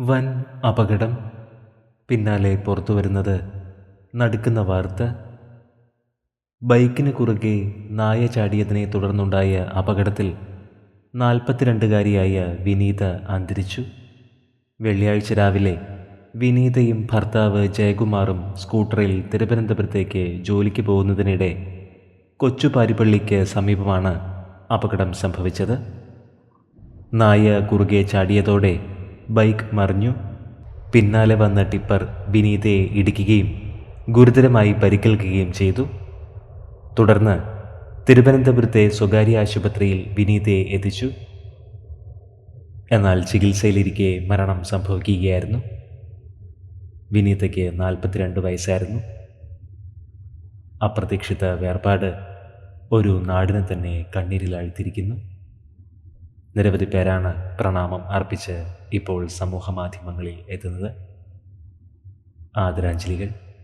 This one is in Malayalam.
വൻ അപകടം. പിന്നാലെ പുറത്തു വരുന്നത് നടുക്കുന്ന വാർത്ത. ബൈക്കിന് കുറുകെ നായ ചാടിയതിനെ തുടർന്നുണ്ടായ അപകടത്തിൽ നാൽപ്പത്തിരണ്ടുകാരിയായ വിനീത അന്തരിച്ചു. വെള്ളിയാഴ്ച രാവിലെ വിനീതയും ഭർത്താവ് ജയകുമാറും സ്കൂട്ടറിൽ തിരുവനന്തപുരത്തേക്ക് ജോലിക്ക് പോകുന്നതിനിടെ കൊച്ചുപാരിപ്പള്ളിക്ക് സമീപമാണ് അപകടം സംഭവിച്ചത്. നായ കുറുകെ ചാടിയതോടെ ബൈക്ക് മറിഞ്ഞു. പിന്നാലെ വന്ന ടിപ്പർ വിനീതയെ ഇടിക്കുകയും ഗുരുതരമായി പരിക്കേൽക്കുകയും ചെയ്തു. തുടർന്ന് തിരുവനന്തപുരത്തെ സ്വകാര്യ ആശുപത്രിയിൽ വിനീതയെ എത്തിച്ചു. എന്നാൽ ചികിത്സയിലിരിക്കെ മരണം സംഭവിക്കുകയായിരുന്നു. വിനീതയ്ക്ക് നാൽപ്പത്തിരണ്ട് വയസ്സായിരുന്നു. അപ്രതീക്ഷിത വേർപാട് ഒരു നാടിനെ തന്നെ കണ്ണീരിലാഴ്ത്തിയിരിക്കുന്നു. നിരവധി പേരാണ് പ്രണാമം അർപ്പിച്ച് ഇപ്പോൾ സമൂഹ മാധ്യമങ്ങളിൽ എത്തുന്നത്. ആദരാഞ്ജലികൾ.